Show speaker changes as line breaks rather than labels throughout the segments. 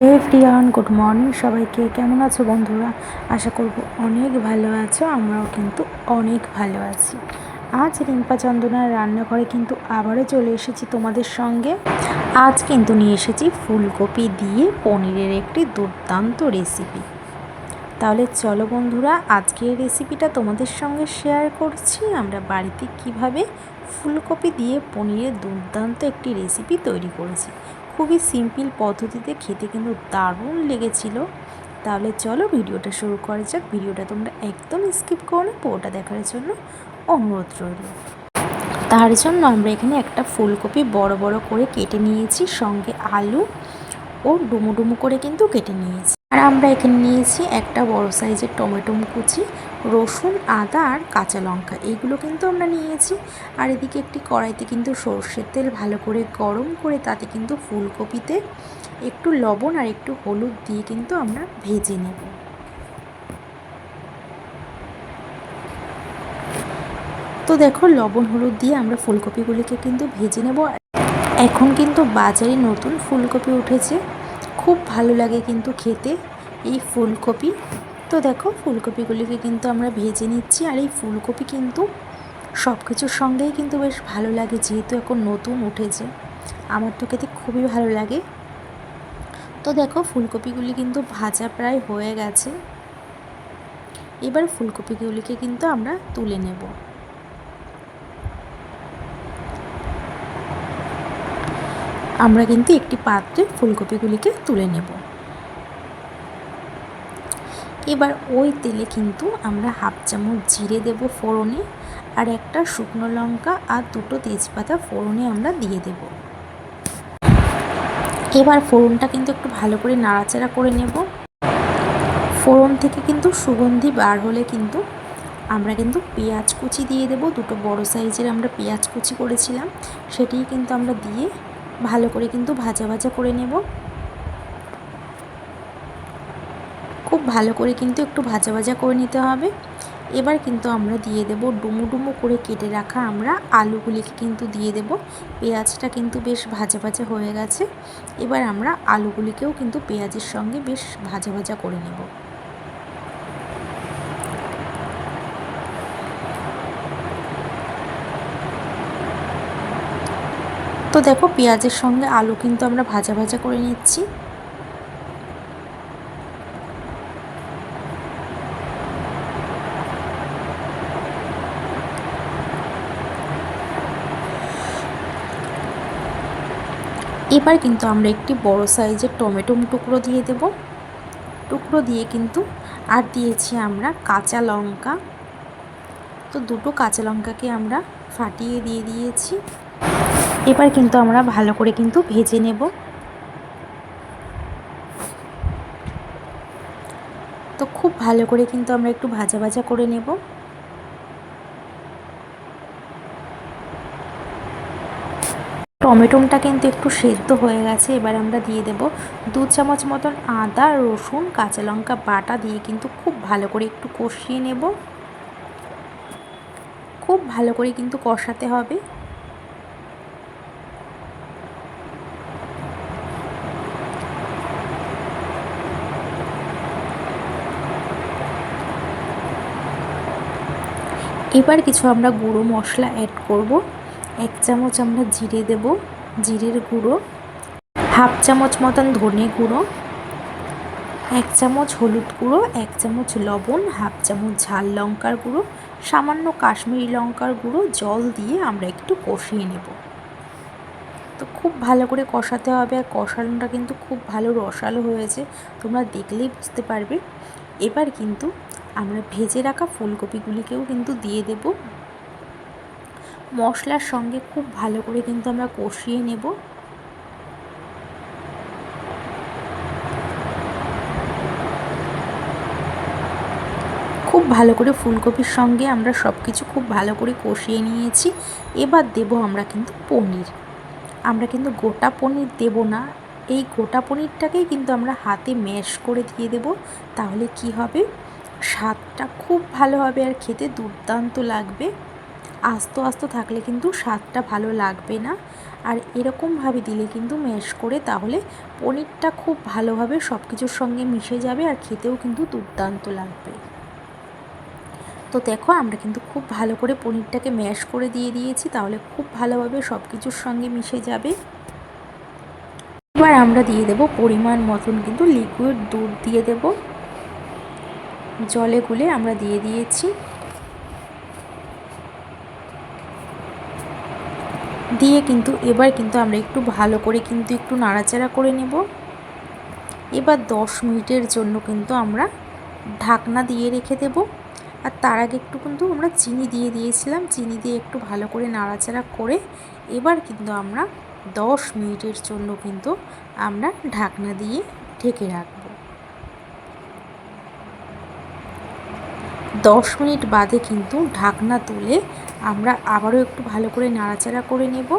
Everyone good morning সবাইকে কেমন আছো বন্ধুরা? আশা করব অনেক ভালো আছো, আমরাও কিন্তু অনেক ভালো আছি। আজ রিম্পা চন্দনার রান্নাঘরে কিন্তু আবারও চলে এসেছি তোমাদের সঙ্গে। আজ কিন্তু নিয়ে এসেছি ফুলকপি দিয়ে পনিরের একটি দুর্দান্ত রেসিপি তাহলে চলো বন্ধুরা, আজকের রেসিপিটা তোমাদের সঙ্গে শেয়ার করছি। আমরা বাড়িতে কীভাবে ফুলকপি দিয়ে পনিরের দুর্দান্ত একটি রেসিপি তৈরি করেছি। খুবই সিম্পল পদ্ধতিতে খেতে কিন্তু দারুণ লেগেছিল। তাহলে চলো ভিডিওটা শুরু করা যাক। ভিডিওটা তোমরা একদম স্কিপ করো না, পুরোটা দেখার জন্য অনুরোধ রইল। তার জন্য আমরা এখানে একটা ফুলকপি বড় বড় করে কেটে নিয়েছি, সঙ্গে আলু ও ডুমো ডুমো করে কিন্তু কেটে নিয়েছি। আর আমরা এখানে নিয়েছি একটা বড় সাইজের টমেটো কুচি, রসুন, আদা আর কাঁচা লঙ্কা। এইগুলো কিন্তু আমরা নিয়েছি। আর এদিকে একটি কড়াইতে কিন্তু সর্ষের তেল ভালো করে গরম করে তাতে কিন্তু ফুলকপিতে একটু লবণ আর একটু হলুদ দিয়ে কিন্তু আমরা ভেজে নেব। তো দেখো, লবণ হলুদ দিয়ে আমরা ফুলকপিগুলিকে কিন্তু ভেজে নেব। এখন কিন্তু বাজারে নতুন ফুলকপি উঠেছে। খুব ভালো লাগে কিন্তু খেতে, এই ফুলকপি। তো দেখো, ফুলকপিগুলিকে কিন্তু আমরা ভেজে নিচ্ছি আর এই ফুলকপি কিন্তু সব কিছুর সঙ্গেই কিন্তু বেশ ভালো লাগে যেহেতু এখন নতুন উঠেছে। আমার তো খেতে খুবই ভালো লাগে। তো দেখো, ফুলকপিগুলি কিন্তু ভাজা প্রায় হয়ে গেছে। এবার ফুলকপিগুলিকে কিন্তু আমরা তুলে নেব। আমরা কিন্তু একটি পাত্রে ফুলকপিগুলিকে তুলে নেব। এবার ওই তেলে কিন্তু আমরা হাফ চামচ জিরে দেব ফোড়নে আর একটা শুকনো লঙ্কা আর দুটো তেজপাতা ফোড়নে আমরা দিয়ে দেব। এবার ফোড়নটা কিন্তু একটু ভালো করে নাড়াচাড়া করে নেব। ফোড়ন থেকে কিন্তু সুগন্ধি বার হলে কিন্তু আমরা কিন্তু পেঁয়াজ কুচি দিয়ে দেব। দুটো বড় সাইজের আমরা পেঁয়াজ কুচি করেছিলাম, সেটিই কিন্তু আমরা দিয়ে ভালো করে কিন্তু ভাজা ভাজা করে নেব। খুব ভালো করে কিন্তু একটু ভাজা ভাজা করে নিতে হবে। এবার কিন্তু আমরা দিয়ে দেব ডুমো ডুমো করে কেটে রাখা আমরা আলুগুলিকে কিন্তু দিয়ে দেব। পেঁয়াজটা কিন্তু বেশ ভাজা ভাজা হয়ে গেছে। এবার আমরা আলুগুলিকেও কিন্তু পেঁয়াজের সঙ্গে বেশ ভাজা ভাজা করে নেব। তো দেখো পেঁয়াজের সঙ্গে আলু কিন্তু আমরা ভাজা ভাজা করে নিচ্ছি। এবার কিন্তু আমরা একটি বড় সাইজের টমেটো টুকরো দিয়ে দেব। টুকরো দিয়ে কিন্তু আর দিয়েছি আমরা কাঁচা লঙ্কা। তো দুটো কাঁচা লঙ্কাকে আমরা ফাটিয়ে দিয়ে দিয়েছি। এবার কিন্তু আমরা ভালো করে কিন্তু ভেজে নেব। তো খুব ভালো করে কিন্তু আমরা একটু ভাজা ভাজা করে নেব। টমেটোটা কিন্তু একটু সেদ্ধ হয়ে গেছে, এবার আমরা দিয়ে দেব দু চামচ মতন আদা, রসুন, কাঁচা লঙ্কা বাটা দিয়ে কিন্তু খুব ভালো করে একটু কষিয়ে নেব। খুব ভালো করে কিন্তু কষাতে হবে। এবার কিছু আমরা গুঁড়ো মশলা অ্যাড করব। এক চামচ আমরা জিরে দেব, জিরের গুঁড়ো, হাফ চামচ মতন ধনে গুঁড়ো, এক চামচ হলুদ গুঁড়ো, এক চামচ লবণ, হাফ চামচ ঝাল লঙ্কার গুঁড়ো, সামান্য কাশ্মীরি লঙ্কার গুঁড়ো, জল দিয়ে আমরা একটু কষিয়ে নেব। তো খুব ভালো করে কষাতে হবে আর কষানোটা কিন্তু খুব ভালো রসালো হয়েছে, তোমরা দেখলেই বুঝতে পারবে। এবার কিন্তু আমরা ভেজে রাখা ফুলকপিগুলিকেও কিন্তু দিয়ে দেব। মশলার সঙ্গে খুব ভালো করে কিন্তু আমরা কষিয়ে নেব। খুব ভালো করে ফুলকপির সঙ্গে আমরা সব কিছু খুব ভালো করে কষিয়ে নিয়েছি। এবার দেব আমরা কিন্তু পনির। আমরা কিন্তু গোটা পনির দেব না। এই গোটা পনিরটাকেই কিন্তু আমরা হাতে ম্যাশ করে দিয়ে দেব। তাহলে কি হবে? স্বাদটা খুব ভালো হবে আর খেতে দুর্দান্ত লাগবে। আস্ত আস্ত থাকলে কিন্তু স্বাদটা ভালো লাগবে না। আর এরকমভাবে দিলে কিন্তু ম্যাশ করে তাহলে পনিরটা খুব ভালোভাবে সব কিছুর সঙ্গে মিশে যাবে আর খেতেও কিন্তু দুর্দান্ত লাগবে। তো দেখো, আমরা কিন্তু খুব ভালো করে পনিরটাকে ম্যাশ করে দিয়ে দিয়েছি, তাহলে খুব ভালোভাবে সব কিছুর সঙ্গে মিশে যাবে। এবার আমরা দিয়ে দেব পরিমাণ মতন কিন্তু লিকুইড দুধ দিয়ে দেব। জলে গুলে আমরা দিয়ে দিয়েছি। দিয়ে কিন্তু, এবার কিন্তু আমরা একটু ভালো করে কিন্তু একটু নাড়াচাড়া করে নেব। এবার দশ মিনিটের জন্য কিন্তু আমরা ঢাকনা দিয়ে রেখে দেব। আর তার আগে একটু কিন্তু আমরা চিনি দিয়ে দিয়েছিলাম। চিনি দিয়ে একটু ভালো করে নাড়াচাড়া করে এবার কিন্তু আমরা দশ মিনিটের জন্য কিন্তু আমরা ঢাকনা দিয়ে ঢেকে রাখব। দশ মিনিট বাদে কিন্তু ঢাকনা তুলে আমরা আবারও একটু ভালো করে নাড়াচাড়া করে নেব।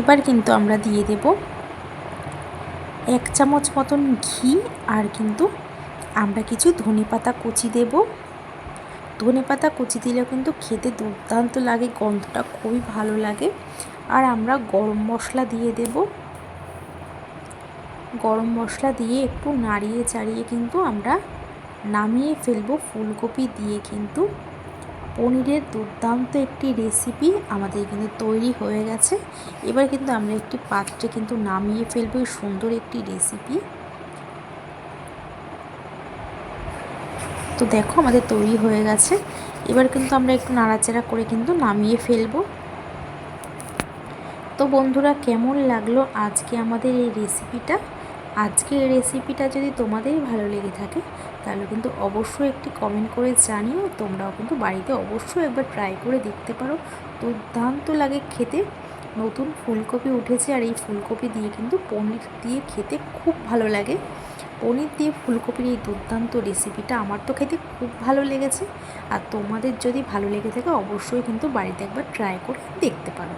এবার কিন্তু আমরা দিয়ে দেব এক চামচ মতন ঘি আর কিন্তু আমরা কিছু ধনে পাতা কুচি দেব। ধনে পাতা কুচি দিলে কিন্তু খেতে দুর্দান্ত লাগে, গন্ধটা খুবই ভালো লাগে। আর আমরা গরম মশলা দিয়ে দেব। গরম মশলা দিয়ে একটু নাড়িয়ে চাড়িয়ে কিন্তু আমরা নামিয়ে ফেলব ফুলকপি দিয়ে কিন্তু। পনিরের দুর্দান্ত একটি রেসিপি আমাদের কিন্তু তৈরি হয়ে গেছে। এবার কিন্তু আমরা একটি পাত্রে কিন্তু নামিয়ে ফেলব সুন্দর একটি রেসিপি তো দেখো আমাদের তৈরি হয়ে গেছে। এবার কিন্তু আমরা একটু নাড়াচাড়া করে কিন্তু নামিয়ে ফেলব। তো বন্ধুরা কেমন লাগল আজকে আমাদের এই রেসিপিটা আজকের রেসিপিটা যদি তোমাদেরই ভালো লেগে থাকে, তাহলে কিন্তু অবশ্যই একটি কমেন্ট করে জানিও। তোমরাও কিন্তু বাড়িতে অবশ্যই একবার ট্রাই করে দেখতে পারো। দুর্দান্ত লাগে খেতে। নতুন ফুলকপি উঠেছে আর এই ফুলকপি দিয়ে কিন্তু পনির দিয়ে খেতে খুব ভালো লাগে। পনির দিয়ে ফুলকপির এই দুর্দান্ত রেসিপিটা আমার তো খেতে খুব ভালো লেগেছে। আর তোমাদের যদি ভালো লেগে থাকে, অবশ্যই কিন্তু বাড়িতে একবার ট্রাই করে দেখতে পারো।